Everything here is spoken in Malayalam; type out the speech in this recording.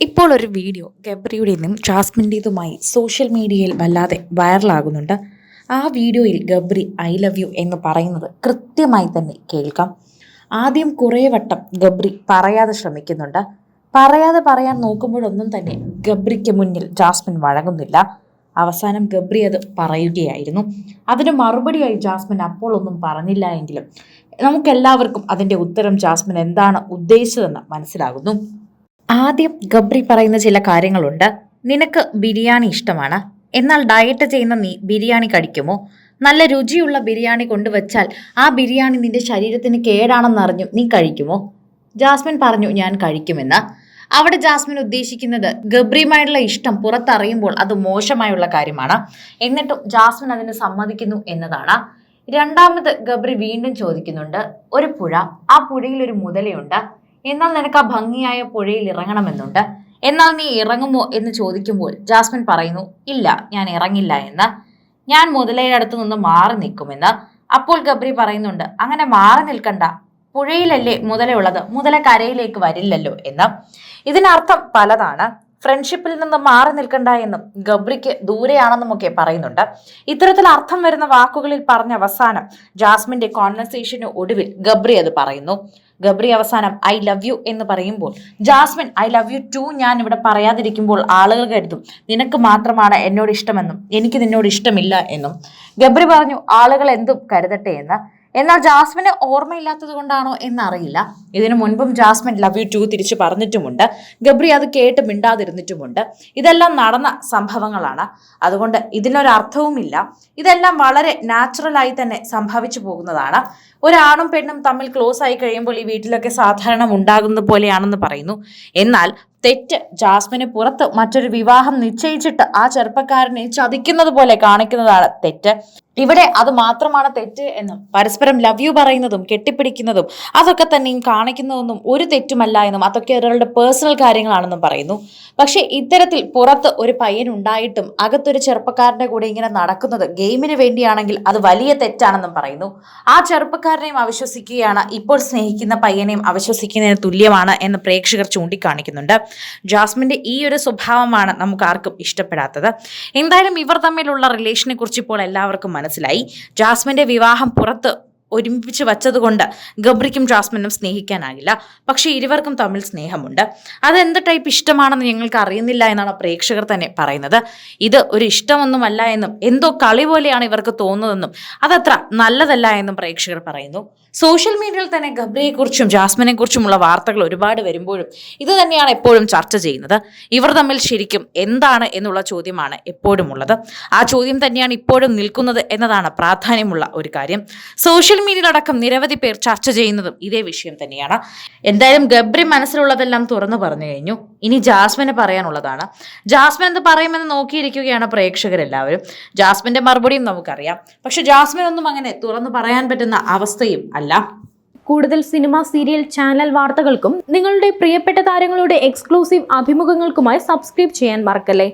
ഇപ്പോൾ ഒരു വീഡിയോ ഗബ്രിയുടേതും ജാസ്മിന്റേതുമായി സോഷ്യൽ മീഡിയയിൽ വല്ലാതെ വൈറലാകുന്നുണ്ട്. ആ വീഡിയോയിൽ ഗബ്രി ഐ ലവ് യു എന്ന് പറയുന്നത് കൃത്യമായി തന്നെ കേൾക്കാം. ആദ്യം കുറേ വട്ടം ഗബ്രി പറയാതെ ശ്രമിക്കുന്നുണ്ട്. പറയാതെ പറയാൻ നോക്കുമ്പോഴൊന്നും തന്നെ ഗബ്രിക്ക് മുന്നിൽ ജാസ്മിൻ വഴങ്ങുന്നില്ല. അവസാനം ഗബ്രി അത് പറയുകയായിരുന്നു. അതിന് മറുപടിയായി ജാസ്മിൻ അപ്പോൾ ഒന്നും പറഞ്ഞില്ല എങ്കിലും നമുക്കെല്ലാവർക്കും അതിന്റെ ഉത്തരം ജാസ്മിൻ എന്താണ് ഉദ്ദേശിച്ചതെന്ന് മനസ്സിലാകുന്നു. ആദ്യം ഗബ്രി പറയുന്ന ചില കാര്യങ്ങളുണ്ട്. നിനക്ക് ബിരിയാണി ഇഷ്ടമാണ്. എന്നാൽ ഡയറ്റ് ചെയ്യുന്ന നീ ബിരിയാണി കഴിക്കുമോ? നല്ല രുചിയുള്ള ബിരിയാണി കൊണ്ടുവച്ചാൽ ആ ബിരിയാണി നിന്റെ ശരീരത്തിന് കേടാണെന്നറിഞ്ഞു നീ കഴിക്കുമോ? ജാസ്മിൻ പറഞ്ഞു ഞാൻ കഴിക്കുമെന്ന്. അവിടെ ജാസ്മിൻ ഉദ്ദേശിക്കുന്നത് ഗബ്രിയുമായുള്ള ഇഷ്ടം പുറത്തറിയുമ്പോൾ അത് മോശമായുള്ള കാര്യമാണ്. എന്നിട്ടും ജാസ്മിൻ അതിന് സമ്മതിക്കുന്നു എന്നതാണ്. രണ്ടാമത് ഗബ്രി വീണ്ടും ചോദിക്കുന്നുണ്ട് ഒരു പുഴ? ആ പുഴയിൽ ഒരു മുതലയുണ്ട്. എന്നാൽ നിനക്ക് ആ ഭംഗിയായ പുഴയിൽ ഇറങ്ങണമെന്നുണ്ട്. എന്നാൽ നീ ഇറങ്ങുമോ എന്ന് ചോദിക്കുമ്പോൾ ജാസ്മിൻ പറയുന്നു ഇല്ല ഞാൻ ഇറങ്ങില്ല എന്ന്. ഞാൻ മുതലയുടെ നിന്ന് മാറി നിൽക്കുമെന്ന്. അപ്പോൾ ഗബ്രി പറയുന്നുണ്ട് അങ്ങനെ മാറി നിൽക്കണ്ട. പുഴയിലല്ലേ മുതലയുള്ളത്? മുതല കരയിലേക്ക് വരില്ലല്ലോ എന്ന്. ഇതിനർത്ഥം പലതാണ്. ഫ്രണ്ട്ഷിപ്പിൽ നിന്ന് മാറി നിൽക്കണ്ട എന്നും ഗബ്രിക്ക് ദൂരെയാണെന്നും ഒക്കെ പറയുന്നുണ്ട്. ഇത്തരത്തിൽ അർത്ഥം വരുന്ന വാക്കുകളിൽ പറഞ്ഞ അവസാനം ജാസ്മിന്റെ കോൺവെർസേഷന് ഒടുവിൽ ഗബ്രി അത് പറയുന്നു. ഗബ്രി അവസാനം ഐ ലവ് യു എന്ന് പറയുമ്പോൾ Jasmine I love you too ഞാൻ ഇവിടെ പറയാതിരിക്കുമ്പോൾ ആളുകൾ കരുതും നിനക്ക് മാത്രമാണ് എന്നോട് ഇഷ്ടമെന്നും എനിക്ക് നിന്നോട് ഇഷ്ടമില്ല എന്നും. ഗബ്രി പറഞ്ഞു ആളുകൾ എന്തും കരുതട്ടെ എന്ന് എന്നാൽ ജാസ്മിന് ഓർമ്മയില്ലാത്തത് കൊണ്ടാണോ എന്നറിയില്ല. ഇതിനു മുൻപും ജാസ്മിൻ ലവ് യു ടു തിരിച്ചു പറഞ്ഞിട്ടുമുണ്ട്. ഗബ്രി അത് കേട്ട് മിണ്ടാതിരുന്നിട്ടുമുണ്ട്. ഇതെല്ലാം നടന്ന സംഭവങ്ങളാണ്. അതുകൊണ്ട് ഇതിനൊരർത്ഥവുമില്ല. ഇതെല്ലാം വളരെ നാച്ചുറലായി തന്നെ സംഭവിച്ചു പോകുന്നതാണ്. ഒരാണും പെണ്ണും തമ്മിൽ ക്ലോസ് ആയി കഴിയുമ്പോൾ ഈ വീട്ടിലൊക്കെ സാധാരണ ഉണ്ടാകുന്നത് പോലെയാണെന്ന് പറയുന്നു. എന്നാൽ തെറ്റ് ജാസ്മിന് പുറത്ത് മറ്റൊരു വിവാഹം നിശ്ചയിച്ചിട്ട് ആ ചെറുപ്പക്കാരനെ ചതിക്കുന്നത് പോലെ കാണിക്കുന്നതാണ് തെറ്റ്. ഇവിടെ അത് മാത്രമാണ് തെറ്റ് എന്നും. പരസ്പരം ലവ് യു പറയുന്നതും കെട്ടിപ്പിടിക്കുന്നതും അതൊക്കെ തന്നെയും കാണിക്കുന്നതൊന്നും ഒരു തെറ്റുമല്ല എന്നും അതൊക്കെ ഒരാളുടെ പേഴ്സണൽ കാര്യങ്ങളാണെന്നും പറയുന്നു. പക്ഷെ ഇത്തരത്തിൽ പുറത്ത് ഒരു പയ്യൻ ഉണ്ടായിട്ടും അകത്തൊരു ചെറുപ്പക്കാരന്റെ കൂടെ ഇങ്ങനെ നടക്കുന്നത് ഗെയിമിന് വേണ്ടിയാണെങ്കിൽ അത് വലിയ തെറ്റാണെന്നും പറയുന്നു. ആ ചെറുപ്പക്കാരനെയും അവിശ്വസിക്കുകയാണ് ഇപ്പോൾ സ്നേഹിക്കുന്ന പയ്യനെയും അവിശ്വസിക്കുന്നതിന് തുല്യമാണ് എന്ന് പ്രേക്ഷകർ ചൂണ്ടിക്കാണിക്കുന്നുണ്ട്. ജാസ്മിന്റെ ഈ ഒരു സ്വഭാവമാണ് നമുക്ക് ആർക്കും ഇഷ്ടപ്പെടാത്തത്. എന്തായാലും ഇവർ തമ്മിലുള്ള റിലേഷനെ കുറിച്ച് ഇപ്പോൾ എല്ലാവർക്കും മനസ്സിലായി. ജാസ്മിന്റെ വിവാഹം പുറത്ത് ഒരുമിപ്പിച്ച് വച്ചതുകൊണ്ട് ഗബ്രിക്കും ജാസ്മിനും സ്നേഹിക്കാനാകില്ല. പക്ഷേ ഇരുവർക്കും തമ്മിൽ സ്നേഹമുണ്ട്. അത് എന്ത് ടൈപ്പ് ഇഷ്ടമാണെന്ന് ഞങ്ങൾക്ക് അറിയുന്നില്ല എന്നാണ് പ്രേക്ഷകർ തന്നെ പറയുന്നത്. ഇത് ഒരു ഇഷ്ടമൊന്നുമല്ല എന്നും എന്തോ കളി പോലെയാണ് ഇവർക്ക് തോന്നുന്നതെന്നും അതത്ര നല്ലതല്ല എന്നും പ്രേക്ഷകർ പറയുന്നു. സോഷ്യൽ മീഡിയയിൽ തന്നെ ഗബ്രിയെക്കുറിച്ചും ജാസ്മിനെക്കുറിച്ചുമുള്ള വാർത്തകൾ ഒരുപാട് വരുമ്പോഴും ഇത് തന്നെയാണ് എപ്പോഴും ചർച്ച ചെയ്യുന്നത്. ഇവർ തമ്മിൽ ശരിക്കും എന്താണ് എന്നുള്ള ചോദ്യമാണ് എപ്പോഴും ഉള്ളത്. ആ ചോദ്യം തന്നെയാണ് ഇപ്പോഴും നിൽക്കുന്നത് എന്നതാണ് പ്രാധാന്യമുള്ള ഒരു കാര്യം. സോഷ്യൽ മീഡിയയിലടക്കം നിരവധി പേർ ചർച്ച ചെയ്യുന്നതും ഇതേ വിഷയം തന്നെയാണ്. എന്തായാലും ഗബ്രി മനസ്സിലുള്ളതെല്ലാം തുറന്നു പറഞ്ഞു കഴിഞ്ഞു. ഇനി ജാസ്മിന് പറയാനുള്ളതാണ്. ജാസ്മിൻ എന്ത് പറയുമെന്ന് നോക്കിയിരിക്കുകയാണ് പ്രേക്ഷകരെല്ലാവരും. ജാസ്മിന്റെ മറുപടിയും നമുക്കറിയാം. പക്ഷെ ജാസ്മിൻ ഒന്നും അങ്ങനെ തുറന്നു പറയാൻ പറ്റുന്ന അവസ്ഥയും അല്ല. കൂടുതൽ സിനിമ സീരിയൽ ചാനൽ വാർത്തകൾക്കും നിങ്ങളുടെ പ്രിയപ്പെട്ട താരങ്ങളുടെ എക്സ്ക്ലൂസീവ് അഭിമുഖങ്ങൾക്കുമായി സബ്സ്ക്രൈബ് ചെയ്യാൻ മറക്കല്ലേ?